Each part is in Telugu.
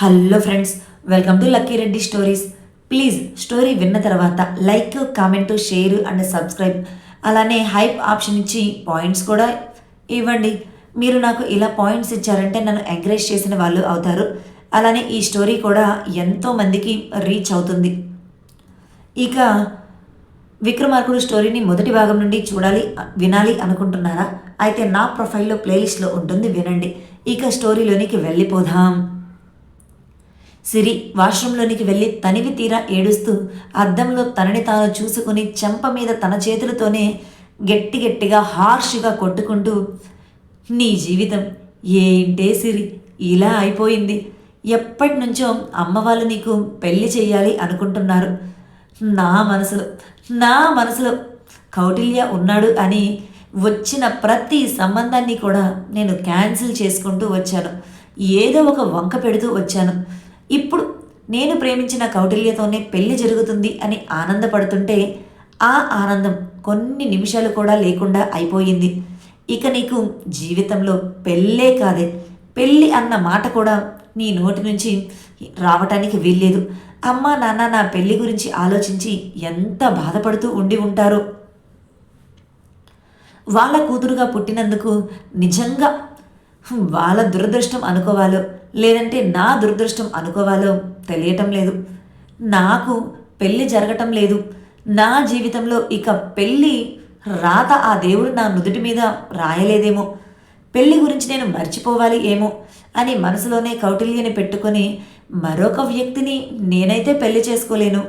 Hello friends welcome to Lucky Reddy stories. Please story విన్న తర్వాత like comment share and subscribe. అలానే హైప్ ఆప్షన్ ఇచ్చి పాయింట్స్ కూడా ఇవ్వండి. మీరు నాకు ఇలా పాయింట్స్ ఇచ్చారంటే నన్ను ఎంకరేజ్ చేసిన వాళ్ళు అవుతారు. అలానే ఈ స్టోరీ కూడా ఎంతో మందికి రీచ్ అవుతుంది. ఇక విక్రమార్కుడు స్టోరీని మొదటి భాగం నుండి చూడాలి వినాలి అనుకుంటున్నారా? అయితే నా ప్రొఫైల్లో ప్లేలిస్ట్లో ఉంటుంది వినండి. ఇక స్టోరీలోనికి వెళ్ళిపోదాం. సిరి వాష్రూంలోనికి వెళ్ళి తనివి తీరా ఏడుస్తూ అద్దంలో తనని తాను చూసుకుని చెంప మీద తన చేతులతోనే గట్టి గట్టిగా హార్ష్గా కొట్టుకుంటూ నీ జీవితం ఏంటే సిరి? ఇలా అయిపోయింది. ఎప్పటి నుంచో అమ్మ వాళ్ళు నీకు పెళ్ళి చేయాలి అనుకుంటున్నారు. నా మనసులో నా మనసులో కౌటిల్య ఉన్నాడు అని వచ్చిన ప్రతి సంబంధాన్ని కూడా నేను క్యాన్సిల్ చేసుకుంటూ వచ్చాను. ఏదో ఒక వంక పెడుతూ వచ్చాను. ఇప్పుడు నేను ప్రేమించిన కౌటిల్యతోనే పెళ్ళి జరుగుతుంది అని ఆనందపడుతుంటే ఆ ఆనందం కొన్ని నిమిషాలు కూడా లేకుండా అయిపోయింది. ఇక నీకు జీవితంలో పెళ్ళే కాదే. పెళ్ళి అన్న మాట కూడా నీ నోటి నుంచి రావటానికి వీల్లేదు. అమ్మ నాన్న నా పెళ్ళి గురించి ఆలోచించి ఎంత బాధపడుతూ ఉండి ఉంటారో. వాళ్ళ కూతురుగా పుట్టినందుకు నిజంగా వాళ్ళ దురదృష్టం అనుకోవాలో. లేదంటే నా దురదృష్టం అనుకోవాలో తెలియటం లేదు. నాకు పెళ్ళి జరగటం లేదు. నా జీవితంలో ఇక పెళ్ళి రాత ఆ దేవుడు నా నుదుటి మీద రాయలేదేమో. పెళ్ళి గురించి నేను మర్చిపోవాలి ఏమో అని మనసులోనే కౌటిల్యని పెట్టుకొని మరొక వ్యక్తిని నేనైతే పెళ్ళి చేసుకోలేను.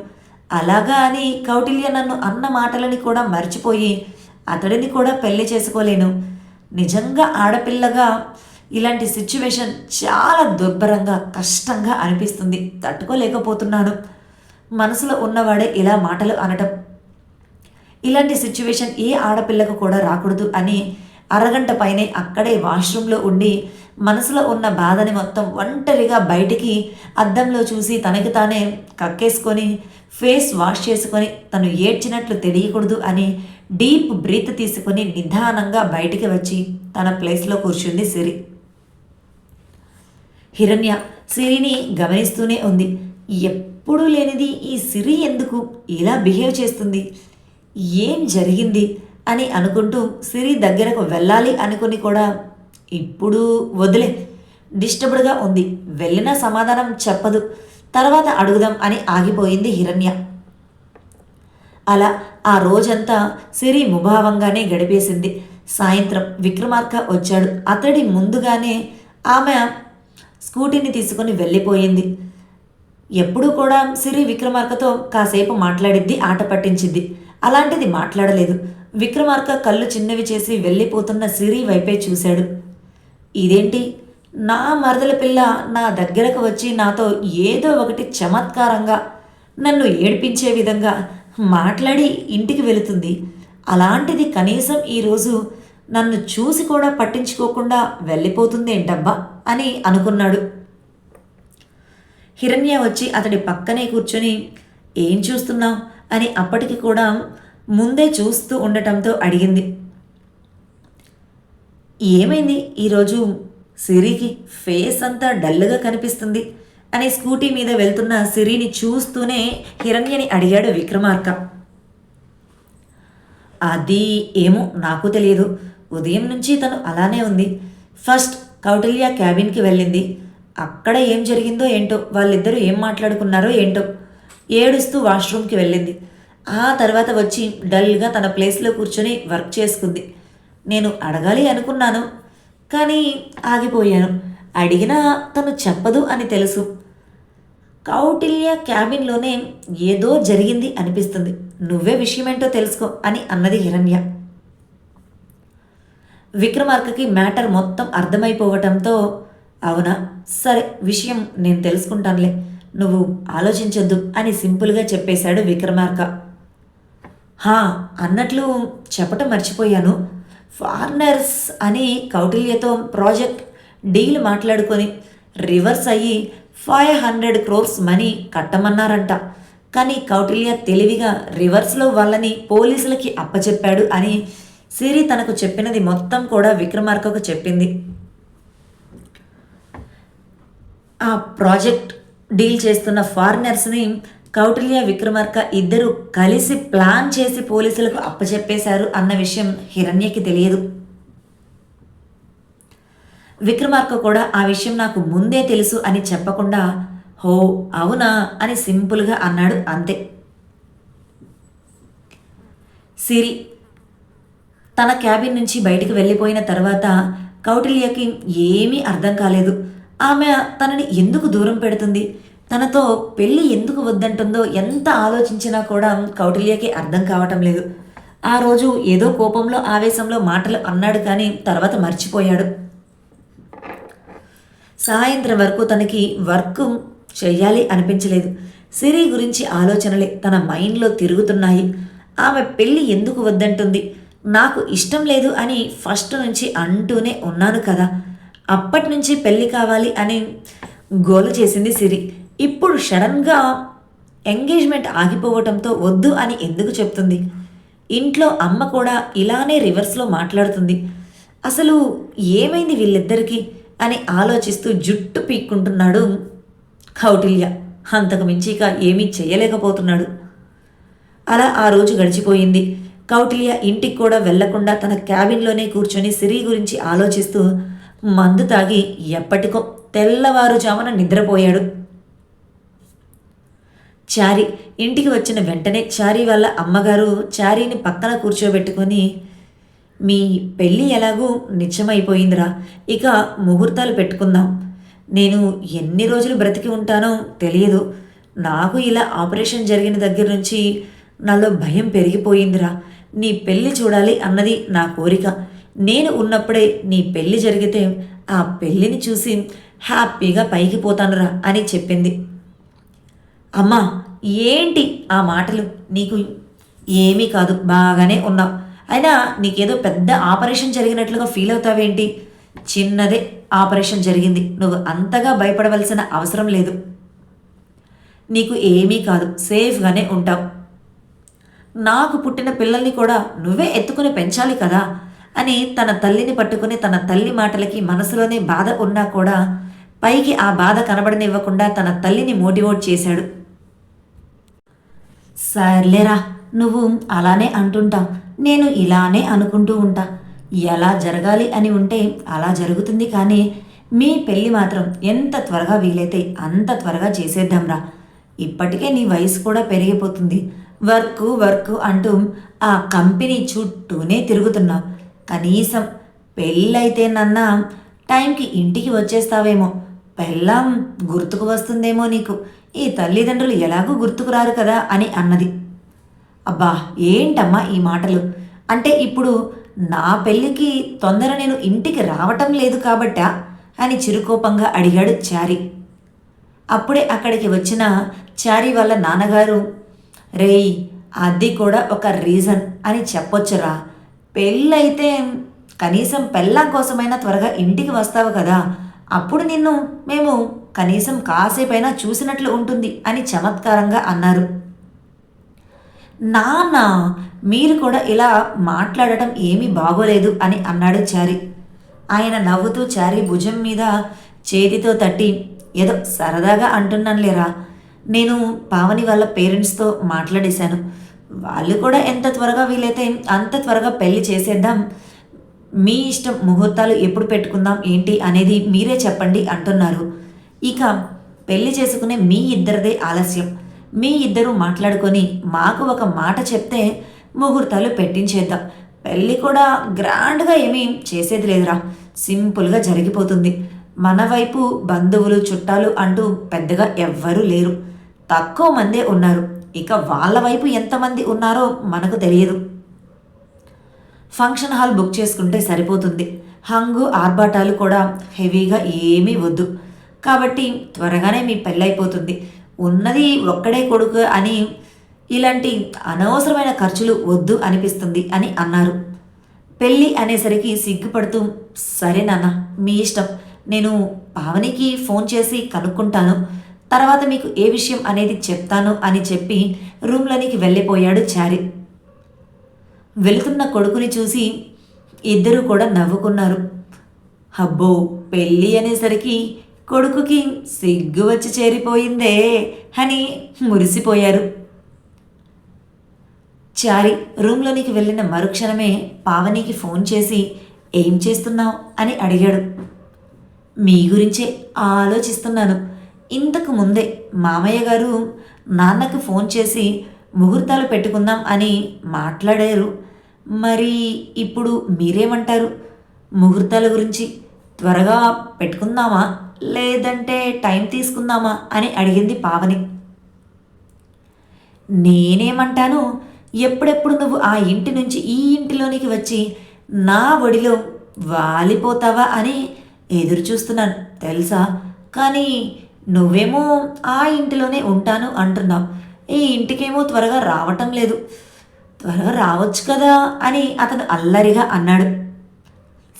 అలాగా అని కౌటిల్య నన్ను అన్న మాటలని కూడా మర్చిపోయి అతడిని కూడా పెళ్ళి చేసుకోలేను. నిజంగా ఆడపిల్లగా ఇలాంటి సిచ్యువేషన్ చాలా దుర్భరంగా కష్టంగా అనిపిస్తుంది. తట్టుకోలేకపోతున్నాను. మనసులో ఉన్నవాడే ఇలా మాటలు అనటం. ఇలాంటి సిచ్యువేషన్ ఏ ఆడపిల్లకు కూడా రాకూడదు అని అరగంట పైనే అక్కడే వాష్రూమ్లో ఉండి మనసులో ఉన్న బాధని మొత్తం ఒంటరిగా బయటికి అద్దంలో చూసి తనకి తానే కక్కేసుకొని ఫేస్ వాష్ చేసుకొని తను ఏడ్చినట్లు తెలియకూడదు అని డీప్ బ్రీత్ తీసుకొని నిదానంగా బయటికి వచ్చి తన ప్లేస్లో కూర్చుంది సిరి. హిరణ్య సిరిని గమనిస్తూనే ఉంది. ఎప్పుడూ లేనిది ఈ సిరి ఎందుకు? ఇలా బిహేవ్ చేస్తుంది. ఏం జరిగింది? అని అనుకుంటూ సిరి దగ్గరకు వెళ్ళాలి అనుకుని కూడా ఇప్పుడు వదిలే. డిస్టర్బ్డ్గా ఉంది. వెళ్ళిన సమాధానం చెప్పదు. తర్వాత అడుగుదాం అని ఆగిపోయింది హిరణ్య. అలా ఆ రోజంతా సిరి ముభావంగానే గడిపేసింది. సాయంత్రం విక్రమార్క వచ్చాడు. అతడి ముందుగానే ఆమె స్కూటీని తీసుకొని వెళ్ళిపోయింది. ఎప్పుడూ కూడా సిరి విక్రమార్కతో కాసేపు మాట్లాడిద్ది ఆట పట్టించిద్ది. అలాంటిది మాట్లాడలేదు. విక్రమార్క కళ్ళు చిన్నవి చేసి వెళ్ళిపోతున్న సిరి వైపే చూశాడు. ఇదేంటి? నా మరదల పిల్ల నా దగ్గరకు వచ్చి నాతో ఏదో ఒకటి చమత్కారంగా నన్ను ఏడ్పించే విధంగా మాట్లాడి ఇంటికి వెళుతుంది. అలాంటిది కనీసం ఈరోజు నన్ను చూసి కూడా పట్టించుకోకుండా వెళ్ళిపోతుందేంటబ్బా అని అనుకున్నాడు. హిరణ్య వచ్చి అతడి పక్కనే కూర్చొని ఏం చూస్తున్నావు? అని అప్పటికి కూడా ముందే చూస్తూ ఉండటంతో అడిగింది. ఏమైంది? ఈరోజు సిరికి ఫేస్ అంతా డల్గా కనిపిస్తుంది అని స్కూటీ మీద వెళ్తున్న సిరిని చూస్తూనే హిరణ్యని అడిగాడు విక్రమార్క. అది ఏమో నాకు తెలియదు. ఉదయం నుంచి తను అలానే ఉంది. ఫస్ట్ కౌటిల్య క్యాబిన్కి వెళ్ళింది. అక్కడ ఏం జరిగిందో ఏంటో వాళ్ళిద్దరూ ఏం మాట్లాడుకున్నారో ఏంటో ఏడుస్తూ వాష్రూమ్కి వెళ్ళింది. ఆ తర్వాత వచ్చి డల్గా తన ప్లేస్లో కూర్చొని వర్క్ చేసుకుంది. నేను అడగాలి అనుకున్నాను కానీ ఆగిపోయాను. అడిగినా తను చెప్పదు అని తెలుసు. కౌటిల్య క్యాబిన్లోనే ఏదో జరిగింది అనిపిస్తుంది. నువ్వే విషయమేంటో తెలుసుకో అని అన్నది హిరణ్య. విక్రమార్కకి మ్యాటర్ మొత్తం అర్థమైపోవటంతో అవునా? సరే విషయం నేను తెలుసుకుంటానులే. నువ్వు ఆలోచించొద్దు అని సింపుల్గా చెప్పేశాడు విక్రమార్క. హా అన్నట్లు చెప్పటం మర్చిపోయాను. ఫారినర్స్ అని కౌటిల్యతో ప్రాజెక్ట్ డీల్ మాట్లాడుకొని రివర్స్ అయ్యి ఫైవ్ హండ్రెడ్ క్రోర్స్ మనీ కట్టమన్నారంట. కానీ కౌటిల్య తెలివిగా రివర్స్లో వాళ్ళని పోలీసులకి అప్పచెప్పాడు అని సిరి తనకు చెప్పినది మొత్తం కూడా విక్రమార్కకు చెప్పింది. ఆ ప్రాజెక్ట్ డీల్ చేస్తున్న ఫారినర్స్ని కౌటిల్య విక్రమార్క ఇద్దరు కలిసి ప్లాన్ చేసి పోలీసులకు అప్పచెప్పేశారు అన్న విషయం హిరణ్యకి తెలియదు. విక్రమార్క కూడా ఆ విషయం నాకు ముందే తెలుసు అని చెప్పకుండా హో అవునా అని సింపుల్గా అన్నాడు అంతే. సిరి తన క్యాబిన్ నుంచి బయటికి వెళ్ళిపోయిన తర్వాత కౌటిల్యకి ఏమీ అర్థం కాలేదు. ఆమె తనని ఎందుకు దూరం పెడుతుంది? తనతో పెళ్ళి ఎందుకు వద్దంటుందో ఎంత ఆలోచించినా కూడా కౌటిల్యకి అర్థం కావటం లేదు. ఆ రోజు ఏదో కోపంలో ఆవేశంలో మాటలు అన్నాడు కానీ తర్వాత మర్చిపోయాడు. సాయంత్రం వరకు తనకి వర్క్ చెయ్యాలి అనిపించలేదు. సిరి గురించి ఆలోచనలే తన మైండ్లో తిరుగుతున్నాయి. ఆమె పెళ్ళి ఎందుకు వద్దంటుంది? నాకు ఇష్టం లేదు అని ఫస్ట్ నుంచి అంటూనే ఉన్నాను కదా. అప్పటి నుంచి పెళ్ళి కావాలి అని గోల చేసింది సిరి. ఇప్పుడు సడన్గా ఎంగేజ్మెంట్ ఆగిపోవటంతో వద్దు అని ఎందుకు చెప్తుంది? ఇంట్లో అమ్మ కూడా ఇలానే రివర్స్లో మాట్లాడుతుంది. అసలు ఏమైంది వీళ్ళిద్దరికీ? అని ఆలోచిస్తూ జుట్టు పీక్కుంటున్నాడు కౌటిల్య. అంతకు మించి ఇక ఏమీ చేయలేకపోతున్నాడు. అలా ఆ రోజు గడిచిపోయింది. కౌటిల్య ఇంటికి కూడా వెళ్ళకుండా తన క్యాబిన్లోనే కూర్చొని సిరి గురించి ఆలోచిస్తూ మందు తాగి ఎప్పటికో తెల్లవారుజామున నిద్రపోయాడు. చారి ఇంటికి వచ్చిన వెంటనే చారి వాళ్ళ అమ్మగారు చారీని పక్కన కూర్చోబెట్టుకొని మీ పెళ్ళి ఎలాగూ నిత్యమైపోయిందిరా ఇక ముహూర్తాలు పెట్టుకుందాం. నేను ఎన్ని రోజులు బ్రతికి ఉంటానో తెలియదు. నాకు ఇలా ఆపరేషన్ జరిగిన దగ్గర నుంచి నాలో భయం పెరిగిపోయిందిరా. నీ పెళ్ళి చూడాలి అన్నది నా కోరిక. నేను ఉన్నప్పుడే నీ పెళ్ళి జరిగితే ఆ పెళ్ళిని చూసి హ్యాపీగా పైకి పోతానురా అని చెప్పింది. అమ్మా ఏంటి ఆ మాటలు? నీకు ఏమీ కాదు బాగానే ఉన్నావు. అయినా నీకేదో పెద్ద ఆపరేషన్ జరిగినట్లుగా ఫీల్ అవుతావేంటి? చిన్నదే ఆపరేషన్ జరిగింది. నువ్వు అంతగా భయపడవలసిన అవసరం లేదు. నీకు ఏమీ కాదు సేఫ్గానే ఉంటావు. నాకు పుట్టిన పిల్లల్ని కూడా నువ్వే ఎత్తుకుని పెంచాలి కదా అని తన తల్లిని పట్టుకుని తన తల్లి మాటలకి మనసులోనే బాధ ఉన్నా కూడా పైకి ఆ బాధ కనబడనివ్వకుండా తన తల్లిని మోటివేట్ చేశాడు. సర్లేరా నువ్వు అలానే అంటుంటావు నేను ఇలానే అనుకుంటూ ఉంటా. ఎలా జరగాలి అని ఉంటే అలా జరుగుతుంది కానీ మీ పెళ్ళి మాత్రం ఎంత త్వరగా వీలైతే అంత త్వరగా చేసేద్దాంరా. ఇప్పటికే నీ వయసు కూడా పెరిగిపోతుంది. వర్క్ వర్క్ అంటూ ఆ కంపెనీ చుట్టూనే తిరుగుతున్నావు కనీసం పెళ్ళైతేనన్నా టైంకి ఇంటికి వచ్చేస్తావేమో. పెళ్ళాం గుర్తుకు వస్తుందేమో నీకు. ఈ తల్లిదండ్రులు ఎలాగూ గుర్తుకురారు కదా అని అన్నది. అబ్బా ఏంటమ్మా ఈ మాటలు? అంటే ఇప్పుడు నా పెళ్ళికి తొందర నేను ఇంటికి రావటం లేదు కాబట్టా? అని చిరుకోపంగా అడిగాడు చారి. అప్పుడే అక్కడికి వచ్చిన చారి వాళ్ళ నాన్నగారు రేయ్ అది కూడా ఒక రీజన్ అని చెప్పొచ్చురా. పెళ్ళైతే కనీసం పెళ్ళం కోసమైనా త్వరగా ఇంటికి వస్తావు కదా. అప్పుడు నిన్ను మేము కనీసం కాసేపైనా చూసినట్లు ఉంటుంది అని చమత్కారంగా అన్నారు. నాన్న మీరు కూడా ఇలా మాట్లాడటం ఏమీ బాగోలేదు అని అన్నాడు చారి. ఆయన నవ్వుతూ చారి భుజం మీద చేతితో తట్టి ఏదో సరదాగా అంటున్నాను లేరా నేను పావని వాళ్ళ పేరెంట్స్తో మాట్లాడేశాను. వాళ్ళు కూడా ఎంత త్వరగా వీలైతే అంత త్వరగా పెళ్ళి చేసేద్దాం. మీ ఇష్టం ముహూర్తాలు ఎప్పుడు పెట్టుకుందాం ఏంటి అనేది మీరే చెప్పండి అంటున్నారు. ఇక పెళ్ళి చేసుకునే మీ ఇద్దరిదే ఆలస్యం. మీ ఇద్దరు మాట్లాడుకొని మాకు ఒక మాట చెప్తే ముహూర్తాలు పెట్టించేద్దాం. పెళ్ళి కూడా గ్రాండ్గా ఏమీ చేసేది లేదురా. సింపుల్గా జరిగిపోతుంది. మన వైపు బంధువులు చుట్టాలు అంటూ పెద్దగా ఎవ్వరూ లేరు. తక్కువ మందే ఉన్నారు. ఇక వాళ్ళ వైపు ఎంతమంది ఉన్నారో మనకు తెలియదు. ఫంక్షన్ హాల్ బుక్ చేసుకుంటే సరిపోతుంది. హంగు ఆర్భాటాలు కూడా హెవీగా ఏమీ వద్దు. కాబట్టి త్వరగానే మీ పెళ్ళైపోతుంది. ఉన్నది ఒక్కడే కొడుకు అని ఇలాంటి అనవసరమైన ఖర్చులు వద్దు అనిపిస్తుంది అని అన్నారు. పెళ్ళి అనేసరికి సిగ్గుపడుతూ సరే నాన్న మీ ఇష్టం. నేను పావనికి ఫోన్ చేసి కనుక్కుంటాను. తర్వాత మీకు ఏ విషయం అనేది చెప్తాను అని చెప్పి రూమ్లోనికి వెళ్ళిపోయాడు చారి. వెళుతున్న కొడుకుని చూసి ఇద్దరూ కూడా నవ్వుకున్నారు. అబ్బో పెళ్ళి అనేసరికి కొడుకుకి సిగ్గు వచ్చి చేరిపోయిందే అని మురిసిపోయారు. చారి రూమ్లోనికి వెళ్ళిన మరుక్షణమే పావనికి ఫోన్ చేసి ఏం చేస్తున్నావు? అని అడిగాడు. మీ గురించే ఆలోచిస్తున్నాను. ఇంతకు ముందే మామయ్య గారు నాన్నకు ఫోన్ చేసి ముహూర్తాలు పెట్టుకుందాం అని మాట్లాడారు. మరి ఇప్పుడు మీరేమంటారు? ముహూర్తాల గురించి త్వరగా పెట్టుకుందామా? లేదంటే టైం తీసుకుందామా? అని అడిగింది పావని. నేనేమంటాను? ఎప్పుడెప్పుడు నువ్వు ఆ ఇంటి నుంచి ఈ ఇంటిలోనికి వచ్చి నా ఒడిలో వాలిపోతావా అని ఎదురు చూస్తున్నాను తెలుసా? కానీ నువ్వేమో ఆ ఇంటిలోనే ఉంటాను అంటున్నావు. ఈ ఇంటికేమో త్వరగా రావటం లేదు. త్వరగా రావచ్చు కదా అని అతను అల్లరిగా అన్నాడు.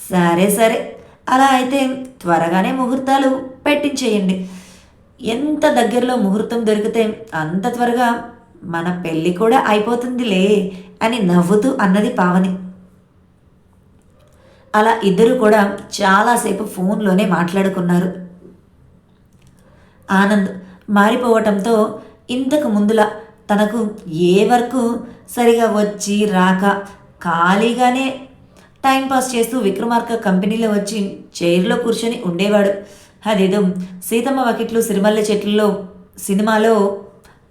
సరే సరే. అలా అయితే త్వరగానే ముహూర్తాలు పెట్టించేయండి. ఎంత దగ్గరలో ముహూర్తం దొరికితే అంత త్వరగా మన పెళ్ళి కూడా అయిపోతుందిలే అని నవ్వుతూ అన్నది పావని. అలా ఇద్దరు కూడా చాలాసేపు ఫోన్లోనే మాట్లాడుకున్నారు. ఆనంద్ మారిపోవటంతో ఇంతకు ముందులా తనకు ఏ వర్క్ సరిగా వచ్చి రాక ఖాళీగానే టైంపాస్ చేస్తూ విక్రమార్క కంపెనీలో వచ్చి చైర్లో కూర్చొని ఉండేవాడు. అదేదో సీతమ్మ వకిట్లు సిరిమల్ల చెట్లలో సినిమాలో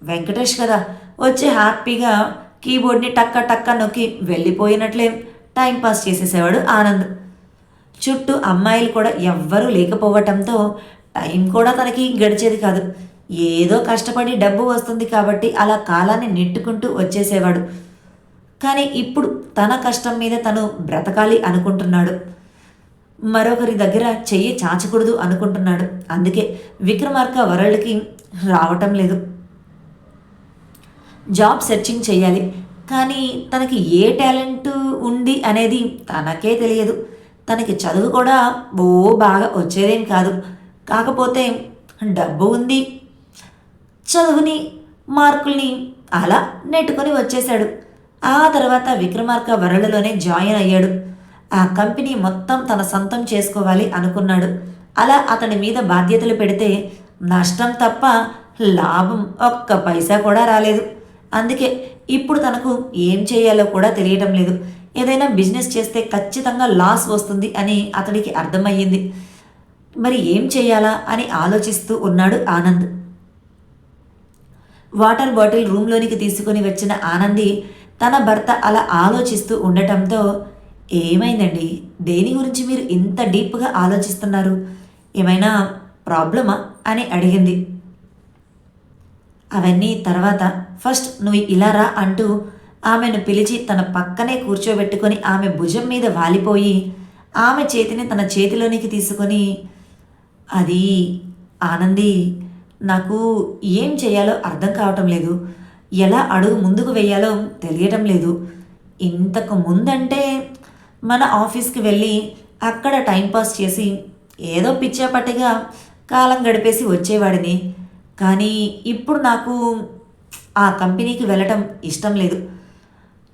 వెంకటేష్ కదా వచ్చి హ్యాపీగా కీబోర్డ్ని టక్క టక్క నొక్కి వెళ్ళిపోయినట్లే టైంపాస్ చేసేసేవాడు ఆనంద్. చుట్టూ అమ్మాయిలు కూడా ఎవ్వరూ లేకపోవటంతో టైం కూడా తనకి గడిచేది కాదు. ఏదో కష్టపడి డబ్బు వస్తుంది కాబట్టి అలా కాలాన్ని నెట్టుకుంటూ వచ్చేసేవాడు. కానీ ఇప్పుడు తన కష్టం మీద తను బ్రతకాలి అనుకుంటున్నాడు. మరొకరి దగ్గర చెయ్యి చాచకూడదు అనుకుంటున్నాడు. అందుకే విక్రమార్క వరల్డ్కి రావటం లేదు. జాబ్ సెర్చింగ్ చేయాలి కానీ తనకి ఏ టాలెంట్ ఉంది అనేది తనకే తెలియదు. తనకి చదువు కూడా ఓ బాగా వచ్చేదేం కాదు. కాకపోతే డబ్బు ఉంది. చదువుని మార్కుల్ని అలా నెట్టుకొని వచ్చేశాడు. ఆ తర్వాత విక్రమార్క వరల్డ్లోనే జాయిన్ అయ్యాడు. ఆ కంపెనీ మొత్తం తన సొంతం చేసుకోవాలి అనుకున్నాడు. అలా అతని మీద బాధ్యతలు పెడితే నష్టం తప్ప లాభం ఒక్క పైసా కూడా రాలేదు. అందుకే ఇప్పుడు తనకు ఏం చేయాలో కూడా తెలియటం లేదు. ఏదైనా బిజినెస్ చేస్తే ఖచ్చితంగా లాస్ వస్తుంది అని అతడికి అర్థమయ్యింది. మరి ఏం చేయాలా అని ఆలోచిస్తూ ఉన్నాడు ఆనంద్. వాటర్ బాటిల్ రూమ్లోనికి తీసుకుని వచ్చిన ఆనంది తన భర్త అలా ఆలోచిస్తూ ఉండటంతో ఏమైందండి? దేని గురించి మీరు ఇంత డీప్గా ఆలోచిస్తున్నారు? ఏమైనా ప్రాబ్లమా? అని అడిగింది. అవన్నీ తర్వాత. ఫస్ట్ నువ్వు ఇలా రా అంటూ ఆమెను పిలిచి తన పక్కనే కూర్చోబెట్టుకొని ఆమె భుజం మీద వాలిపోయి ఆమె చేతిని తన చేతిలోనికి తీసుకొని అది ఆనంది నాకు ఏం చేయాలో అర్థం కావటం లేదు. ఎలా అడుగు ముందుకు వేయాలో తెలియటం లేదు. ఇంతకు ముందంటే మన ఆఫీస్కి వెళ్ళి అక్కడ టైంపాస్ చేసి ఏదో పిచ్చాపట్టిగా కాలం గడిపేసి వచ్చేవాడిని. కానీ ఇప్పుడు నాకు ఆ కంపెనీకి వెళ్ళటం ఇష్టం లేదు.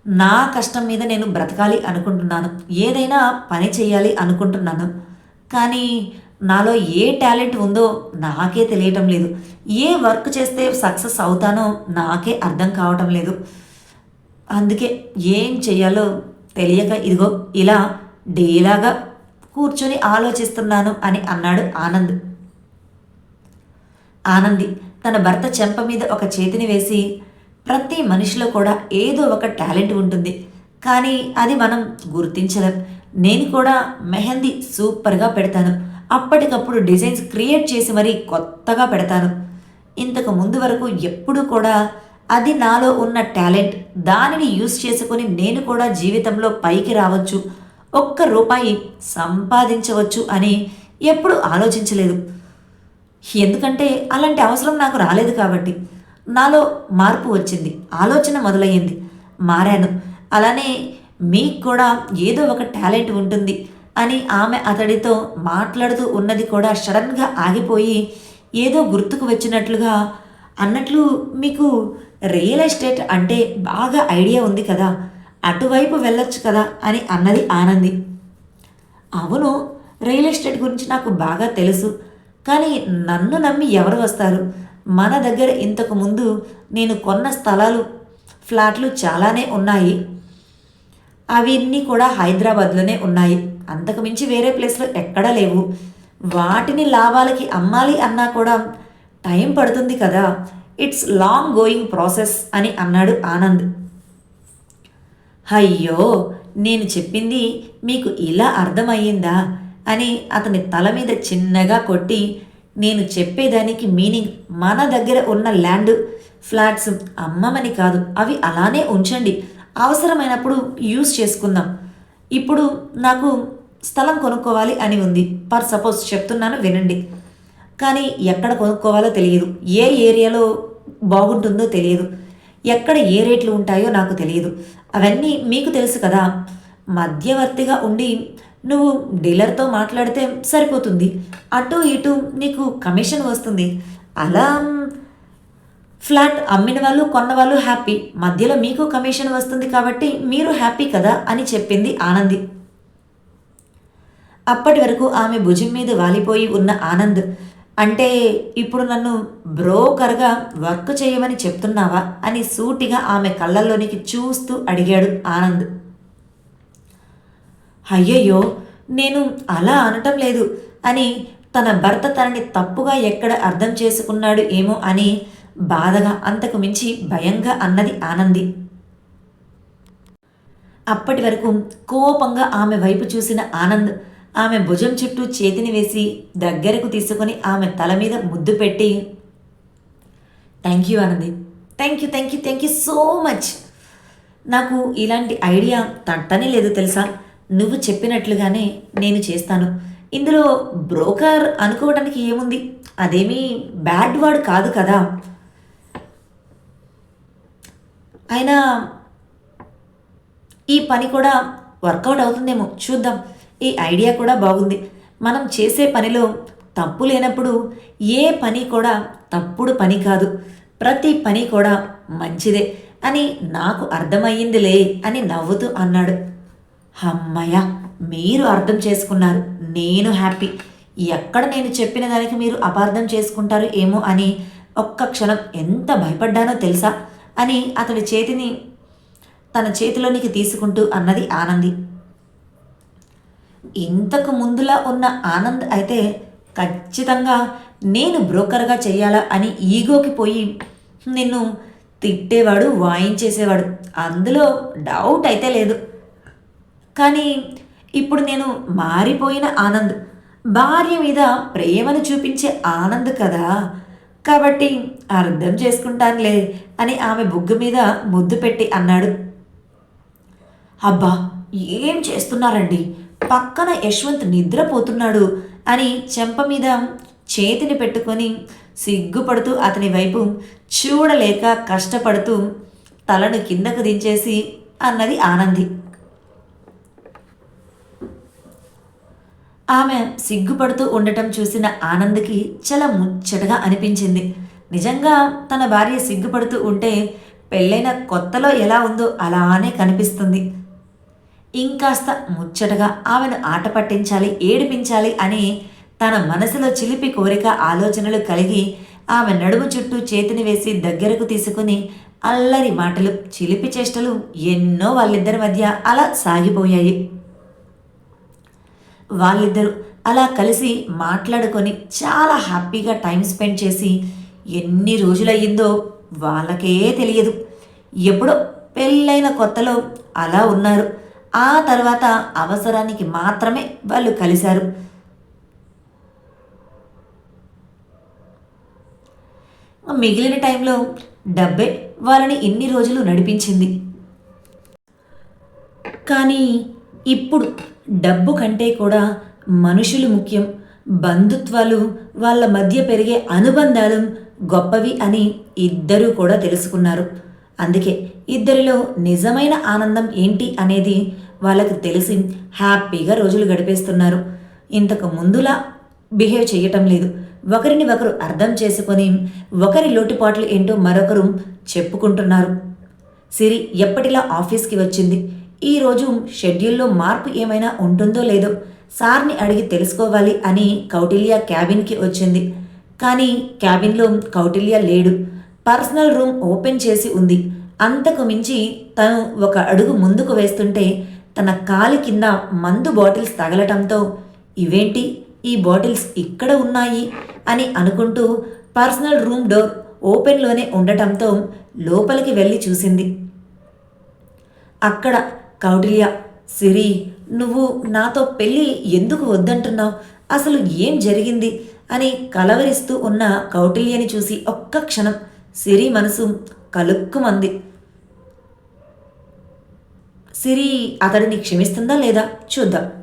నా కష్టం మీద నేను బ్రతకాలి అనుకుంటున్నాను. ఏదైనా పని చేయాలి అనుకుంటున్నాను. కానీ నాలో ఏ టాలెంట్ ఉందో నాకే తెలియటం లేదు. ఏ వర్క్ చేస్తే సక్సెస్ అవుతానో నాకే అర్థం కావటం లేదు. అందుకే ఏం చేయాలో తెలియక ఇదిగో ఇలా డేలాగా కూర్చొని ఆలోచిస్తున్నాను అని అన్నాడు ఆనంద్. ఆనంది తన భర్త చెంప మీద ఒక చేతిని వేసి ప్రతి మనిషిలో కూడా ఏదో ఒక టాలెంట్ ఉంటుంది. కానీ అది మనం గుర్తించలేం. నేను కూడా మెహందీ సూపర్గా పెడతాను. అప్పటికప్పుడు డిజైన్స్ క్రియేట్ చేసి మరీ కొత్తగా పెడతాను. ఇంతకు ముందు వరకు ఎప్పుడూ కూడా అది నాలో ఉన్న టాలెంట్ దానిని యూస్ చేసుకొని నేను కూడా జీవితంలో పైకి రావచ్చు ఒక్క రూపాయి సంపాదించవచ్చు అని ఎప్పుడు ఆలోచించలేదు. ఎందుకంటే అలాంటి అవసరం నాకు రాలేదు కాబట్టి నాలో మార్పు వచ్చింది ఆలోచన మొదలయ్యింది. మారాను. అలానే మీకు కూడా ఏదో ఒక టాలెంట్ ఉంటుంది. అని ఆమె అతడితో మాట్లాడుతూ ఉన్నది కూడా సడన్గా ఆగిపోయి ఏదో గుర్తుకు వచ్చినట్లుగా అన్నట్లు మీకు రియల్ ఎస్టేట్ అంటే బాగా ఐడియా ఉంది కదా అటువైపు వెళ్ళొచ్చు కదా అని అన్నది ఆనంది. అవును రియల్ ఎస్టేట్ గురించి నాకు బాగా తెలుసు కానీ నన్ను నమ్మి ఎవరు వస్తారు? మన దగ్గర ఇంతకు ముందు నేను కొన్న స్థలాలు ఫ్లాట్లు చాలానే ఉన్నాయి. అవన్నీ కూడా హైదరాబాద్లోనే ఉన్నాయి. అంతకుమించి వేరే ప్లేస్లో ఎక్కడా లేవు. వాటిని లాభాలకి అమ్మాలి అన్నా కూడా టైం పడుతుంది కదా. ఇట్స్ లాంగ్ గోయింగ్ ప్రాసెస్ అని అన్నాడు ఆనంద్. అయ్యో నేను చెప్పింది మీకు ఇలా అర్థమయ్యిందా? అని అతని తల మీద చిన్నగా కొట్టి నేను చెప్పేదానికి మీనింగ్ మన దగ్గర ఉన్న ల్యాండ్ ఫ్లాట్స్ అమ్మమని కాదు అవి అలానే ఉంచండి. అవసరమైనప్పుడు యూస్ చేసుకుందాం. ఇప్పుడు నాకు స్థలం కొనుక్కోవాలి అని ఉంది. పర్ సపోజ్ చెప్తున్నాను వినండి. కానీ ఎక్కడ కొనుక్కోవాలో తెలియదు. ఏ ఏరియాలో బాగుంటుందో తెలియదు. ఎక్కడ ఏ రేట్లు ఉంటాయో నాకు తెలియదు. అవన్నీ మీకు తెలుసు కదా. మధ్యవర్తిగా ఉండి నువ్వు డీలర్తో మాట్లాడితే సరిపోతుంది. అటు ఇటు నీకు కమిషన్ వస్తుంది. అలా ఫ్లాట్ అమ్మిన వాళ్ళు కొన్న వాళ్ళు హ్యాపీ. మధ్యలో మీకు కమిషన్ వస్తుంది కాబట్టి మీరు హ్యాపీ కదా అని చెప్పింది ఆనంది. అప్పటి వరకు ఆమె భుజం మీద వాలిపోయి ఉన్న ఆనంద్ అంటే ఇప్పుడు నన్ను బ్రోకర్గా వర్క్ చేయమని చెప్తున్నావా అని సూటిగా ఆమె కళ్ళల్లోనికి చూస్తూ అడిగాడు ఆనంద్. అయ్యయ్యో నేను అలా అనటం లేదు అని తన భర్త తనని తప్పుగా ఎక్కడ అర్థం చేసుకున్నాడు ఏమో అని బాధగా అంతకు మించి భయంగా అన్నది ఆనంది. అప్పటి వరకు కోపంగా ఆమె వైపు చూసిన ఆనంద్ ఆమె భుజం చుట్టూ చేతిని వేసి దగ్గరకు తీసుకొని ఆమె తల మీద ముద్దు పెట్టి థ్యాంక్ యూ అన్నది thank you thank you thank you so much నాకు ఇలాంటి ఐడియా తట్టనే లేదు తెలుసా? నువ్వు చెప్పినట్లుగానే నేను చేస్తాను. ఇందులో బ్రోకర్ అనుకోవడానికి ఏముంది? అదేమీ బ్యాడ్ వర్డ్ కాదు కదా. అయినా ఈ పని కూడా వర్కౌట్ అవుతుందేమో చూద్దాం. ఈ ఐడియా కూడా బాగుంది. మనం చేసే పనిలో తప్పు లేనప్పుడు ఏ పని కూడా తప్పుడు పని కాదు. ప్రతి పని కూడా మంచిదే అని నాకు అర్థమయ్యిందిలే అని నవ్వుతూ అన్నాడు. అమ్మయ్య మీరు అర్థం చేసుకున్నారు. నేను హ్యాపీ. ఎక్కడ నేను చెప్పిన దానికి మీరు అపార్థం చేసుకుంటారు ఏమో అని ఒక్క క్షణం ఎంత భయపడ్డానో తెలుసా అని అతడి చేతిని తన చేతిలోనికి తీసుకుంటూ అన్నది ఆనంది. ఇంతకు ముందులా ఉన్న ఆనంద్ అయితే ఖచ్చితంగా నేను బ్రోకర్గా చెయ్యాలా అని ఈగోకి పోయి నిన్ను తిట్టేవాడు వాయించేసేవాడు. అందులో డౌట్ అయితే లేదు. కానీ ఇప్పుడు నేను మారిపోయిన ఆనంద్ భార్య మీద ప్రేమను చూపించే ఆనంద్ కదా. కాబట్టి అర్థం చేసుకుంటానులే అని ఆమె బుగ్గ మీద ముద్దు పెట్టి అన్నాడు. అబ్బా ఏం చేస్తున్నారండి? పక్కన యశ్వంత్ నిద్రపోతున్నాడు అని చెంప మీద చేతిని పెట్టుకొని సిగ్గుపడుతూ అతని వైపు చూడలేక కష్టపడుతూ తలను కిందకు దించేసి అన్నది ఆనంది. ఆమె సిగ్గుపడుతూ ఉండటం చూసిన ఆనంద్కి చాలా ముచ్చటగా అనిపించింది. నిజంగా తన భార్య సిగ్గుపడుతూ ఉంటే పెళ్ళైన కొత్తలో ఎలా ఉందో అలానే కనిపిస్తుంది. ఇంకాస్త ముచ్చటగా ఆమెను ఆట పట్టించాలి ఏడిపించాలి అని తన మనసులో చిలిపి కోరిక ఆలోచనలు కలిగి ఆమె నడుము చుట్టూ చేతిని వేసి దగ్గరకు తీసుకుని అల్లరి మాటలు చిలిపి చేష్టలు ఎన్నో వాళ్ళిద్దరి మధ్య అలా సాగిపోయాయి. వాళ్ళిద్దరూ అలా కలిసి మాట్లాడుకొని చాలా హ్యాపీగా టైం స్పెండ్ చేసి ఎన్ని రోజులయ్యిందో వాళ్ళకే తెలియదు. ఎప్పుడో పెళ్ళైన కొత్తలో అలా ఉన్నారు. ఆ తర్వాత అవసరానికి మాత్రమే వాళ్ళు కలిశారు. మిగిలిన టైంలో డబ్బే వాళ్ళని ఇన్ని రోజులు నడిపించింది. కానీ ఇప్పుడు డబ్బు కంటే కూడా మనుషులు ముఖ్యం. బంధుత్వాలు వాళ్ళ మధ్య పెరిగే అనుబంధాలు గొప్పవి అని ఇద్దరూ కూడా తెలుసుకున్నారు. అందుకే ఇద్దరిలో నిజమైన ఆనందం ఏంటి అనేది వాళ్ళకు తెలిసి హ్యాపీగా రోజులు గడిపేస్తున్నారు. ఇంతకు ముందులా బిహేవ్ చేయటం లేదు. ఒకరిని ఒకరు అర్థం చేసుకొని ఒకరి లోటుపాట్లు ఏంటో మరొకరు చెప్పుకుంటున్నారు. సిరి ఎప్పటిలా ఆఫీస్కి వచ్చింది? ఈరోజు షెడ్యూల్లో మార్పు ఏమైనా ఉంటుందో లేదో సార్ని అడిగి తెలుసుకోవాలి అని కౌటిల్య క్యాబిన్కి వచ్చింది. కానీ క్యాబిన్లో కౌటిల్య లేడు. పర్సనల్ రూమ్ ఓపెన్ చేసి ఉంది. అంతకు మించి తను ఒక అడుగు ముందుకు వేస్తుంటే తన కాలి కింద మందు బాటిల్స్ తగలటంతో ఇవేంటి? ఈ బాటిల్స్ ఇక్కడ ఉన్నాయి? అని అనుకుంటూ పర్సనల్ రూమ్ డోర్ ఓపెన్లోనే ఉండటంతో లోపలికి వెళ్ళి చూసింది. అక్కడ కౌటిల్య సిరి నువ్వు నాతో పెళ్ళి ఎందుకు వద్దంటున్నావు? అసలు ఏం జరిగింది? అని కలవరిస్తూ ఉన్న కౌటిల్యని చూసి ఒక్క క్షణం సిరి మనసు కలుక్కుమంది. సిరి అతడిని క్షమిస్తుందా లేదా? చూద్దాం.